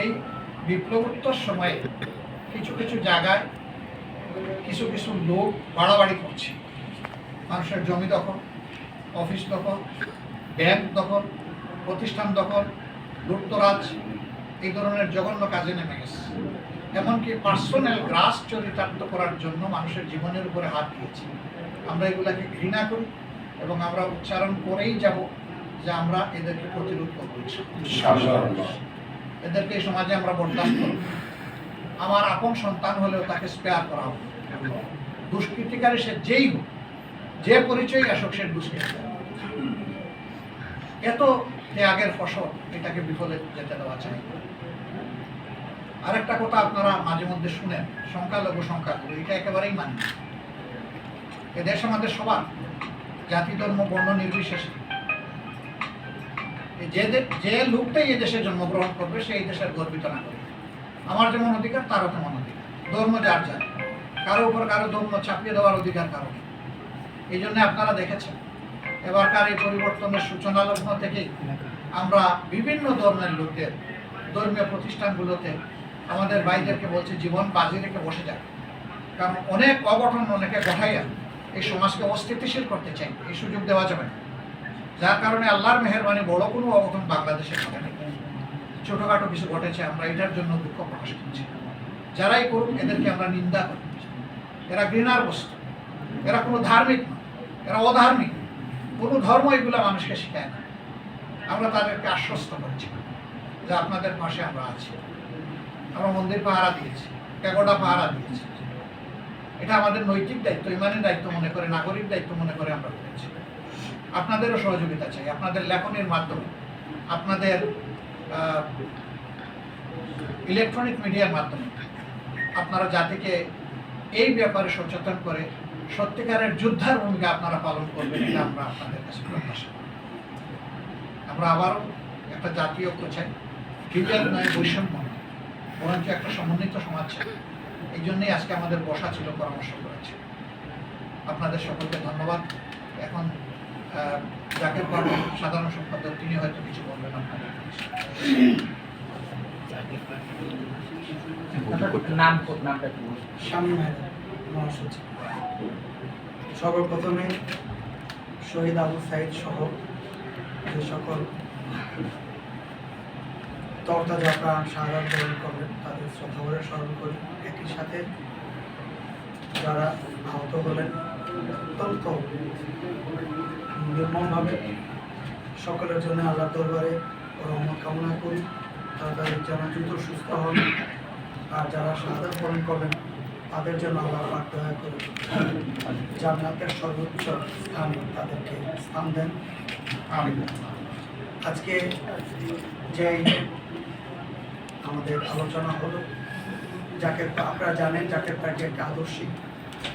এই বিপ্লবোত্তর সময়ে কিছু কিছু জায়গায় কিছু কিছু লোক বাড়াবাড়ি করছে। মানুষের জমি দখল, অফিস দখল, ব্যাংক দখল, প্রতিষ্ঠান দখল, লুটতরাজ, এই ধরনের জঘন্য কাজে নেমে গেছে। এমনকি পার্সোনাল গ্রাস চরিতার্থ করার জন্য মানুষের জীবনের উপরে হাত দিয়েছে। আমরা এগুলাকে ঘৃণা করি এবং আমরা উচ্চারণ করেই যাব যে আমরা এদেরকে প্রতিরোধ করব। এদেরকে সমাজে আমরা বরদাস্ত করব। আমার আপন সন্তান হলেও তাকে স্পেয়ার করা হবে। দুষ্কৃতিকারী সে যেই হোক, যে পরিচয় আসুক, সে দুষ্কৃতিকারী। এত ত্যাগের ফসল এটাকে বিফলে যেতে দেওয়া চাই। আরেকটা কথা আপনারা মাঝে মধ্যে শুনেন সংখ্যালঘু সংখ্যাগুরু এটা একেবারেই মানি না। এ দেশ আমাদের সবার, জাতি, ধর্ম, বর্ণ নির্বিশেষে। যে যে লোকটাই এই দেশে জন্মগ্রহণ করবে সেই দেশের গর্বিত না করবে আমার যেমন অধিকার, তারও তেমন অধিকার। ধর্ম যার যার। কারও উপর কারও ধর্ম চাপিয়ে দেওয়ার অধিকার কারও এই জন্য আপনারা দেখেছেন, এবারকার এই পরিবর্তনের সূচনা লগ্ন থেকেই আমরা বিভিন্ন ধর্মের লোকদের ধর্মীয় প্রতিষ্ঠানগুলোতে আমাদের ভাইদেরকে বলছি, জীবন বাজি রেখে বসে যাক কারণ অনেক অগঠন অনেকে গঠাইয়া এই সমাজকে অস্থিতিশীল করতে চাই, এই সুযোগ দেওয়া যাবে না। যার কারণে আল্লাহর মেহরবানি বড় কোনো অঘটন বাংলাদেশে ঘটে নেই ছোটোখাটো কিছু ঘটেছে, আমরা এটার জন্য দুঃখ প্রকাশ করছি। যারাই করুক, এদেরকে আমরা নিন্দা করি। এরা ঘৃণার বস্তু। এরা কোনো ধার্মিক না এরা অধার্মিক। কোনো ধর্ম এগুলো মানুষকে শেখায় না। আমরা তাদেরকে আশ্বস্ত করেছি যে আপনাদের পাশে আমরা আছি। আমরা মন্দির পাহারা দিয়েছি, প্যাগোডা পাহারা দিয়েছি। এটা আমাদের নৈতিক দায়িত্ব, ইমানের দায়িত্ব মনে করে, নাগরিক দায়িত্ব মনে করে আমরা করেছি। আপনাদেরও সহযোগিতা চাই, আপনাদের লেখনের মাধ্যমে, আপনাদের ইলেকট্রনিক মিডিয়ার মাধ্যমে। আপনারা জাতিকে এই ব্যাপারে সচেতন করে সত্যিকারের যোদ্ধার ভূমিকা আপনারা পালন করবেন এটা আমরা আপনাদের কাছে প্রত্যাশা। আমরা আবারও একটা জাতীয় ঐক্য চাই বিভেদ নয় বৈষম্য বরঞ্চ একটা সমন্বিত সমাজ চাই। এই জন্যই আজকে আমাদের বসা ছিল, পরামর্শ করেছে আপনাদের সকলকে ধন্যবাদ। এখন আহ, জাকের সাধারণ সম্পাদক তিনি হয়তো কিছু বলবেন আপনাদের নাম নামটা কি স্বামী মহাসচিব। সর্বপ্রথমে শহীদ আবু সাইদ সহ যে সকল তরতাজা প্রাণ সাধারণ গ্রহণ করবেন তাদের শ্রদ্ধা করে স্মরণ করি। একই সাথে যারা আহত হলেন অত্যন্ত নির্মমভাবে সকলের জন্য আল্লাহ দরবারে রহমত কামনা করি। তারা তাদের যেন দ্রুত সুস্থ হন। আর যারা সাদা বরণ করবেন তাদের জন্য আল্লাহ পাক দয়া করে জান্নাতের সর্বোচ্চ স্থানে তাদেরকে স্থান দেন। আজকে যে আমাদের আলোচনা হলো যাকে আপনারা জানেন যাকে পার্টি একটা আদর্শিক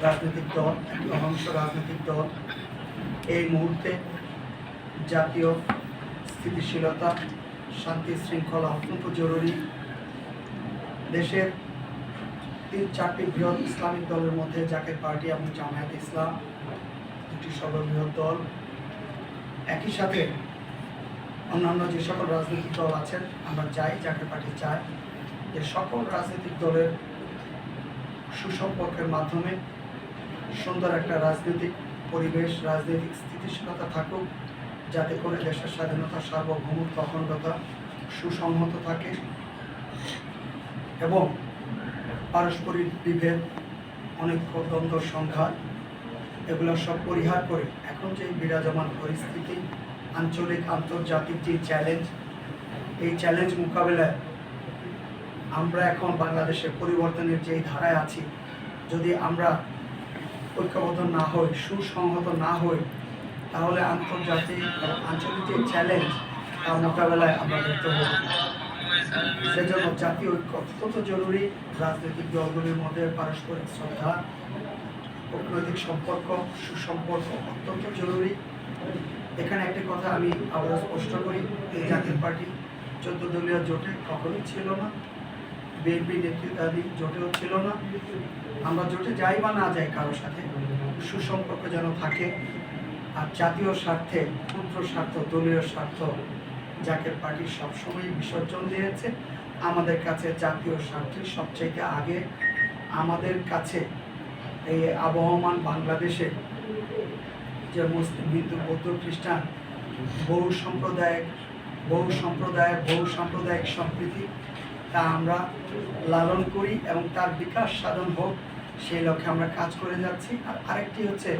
রাজনৈতিক দল একটি রাজনৈতিক দল। এই মুহূর্তে জাতীয় স্থিতিশীলতা, শান্তি, শৃঙ্খলা অত্যন্ত জরুরি। দেশের তিন চারটি বৃহৎ ইসলামিক দলের মধ্যে জাকের পার্টি এবং জামায়াত ইসলাম দুটি সর্ববৃহৎ দল। একই সাথে অন্যান্য যে সকল রাজনৈতিক দল আছেন, আমরা চাই, জাকের পার্টি চাই যে সকল রাজনৈতিক দলের সুসম্পর্কের মাধ্যমে সুন্দর একটা রাজনৈতিক পরিবেশ, রাজনৈতিক স্থিতিশীলতা থাকুক, যাতে করে দেশের স্বাধীনতা, সার্বভৌমত্ব, অখণ্ডতা সুসংহত থাকে এবং পারস্পরিক বিভেদ, অনেক দ্বন্দ্ব, সংঘাত, এগুলো সব পরিহার করে এখন যে বিরাজমান পরিস্থিতি, আঞ্চলিক, আন্তর্জাতিক যে চ্যালেঞ্জ এই চ্যালেঞ্জ মোকাবেলায় আমরা এখন বাংলাদেশে পরিবর্তনের যেই ধারায় আছি, যদি আমরা ঐক্যবদ্ধ না হই, সুসংহত না হই, তাহলে আন্তর্জাতিক আঞ্চলিক যে চ্যালেঞ্জ তার মোকাবেলায় আমরা ব্যর্থ হব সেজন্য জাতীয় ঐক্য অত্যন্ত জরুরি। রাজনৈতিক দলগুলির মধ্যে পারস্পরিক শ্রদ্ধা কূটনৈতিক সম্পর্ক, সুসম্পর্ক অত্যন্ত জরুরি। এখানে একটি কথা আমি আবার স্পষ্ট করি, এই জাতীয় পার্টি চোদ্দ দলীয় জোটে কখনোই ছিল না। বিএনপি নেতৃত্বাধীন জোটেও ছিল না। আমরা জোটে যাই বা না যাই কারোর সাথে, সুসম্পর্ক যেন থাকে। আর জাতীয় স্বার্থে ক্ষুদ্র স্বার্থ, দলীয় স্বার্থ জাকের পার্টি সবসময় বিসর্জন দিয়েছে, আমাদের কাছে জাতীয় স্বার্থের সবচাইতে আগে, আমাদের কাছে এই আবহমান বাংলাদেশে যে মুসলিম, হিন্দু, বৌদ্ধ, খ্রিস্টান, বহু সম্প্রদায়ের বহু সম্প্রদায়ের বহু সাম্প্রদায়িক সম্প্রীতি তা আমরা লালন করি এবং তার বিকাশ সাধন হোক, সেই লক্ষ্যে আমরা কাজ করে যাচ্ছি। আর আরেকটি হচ্ছে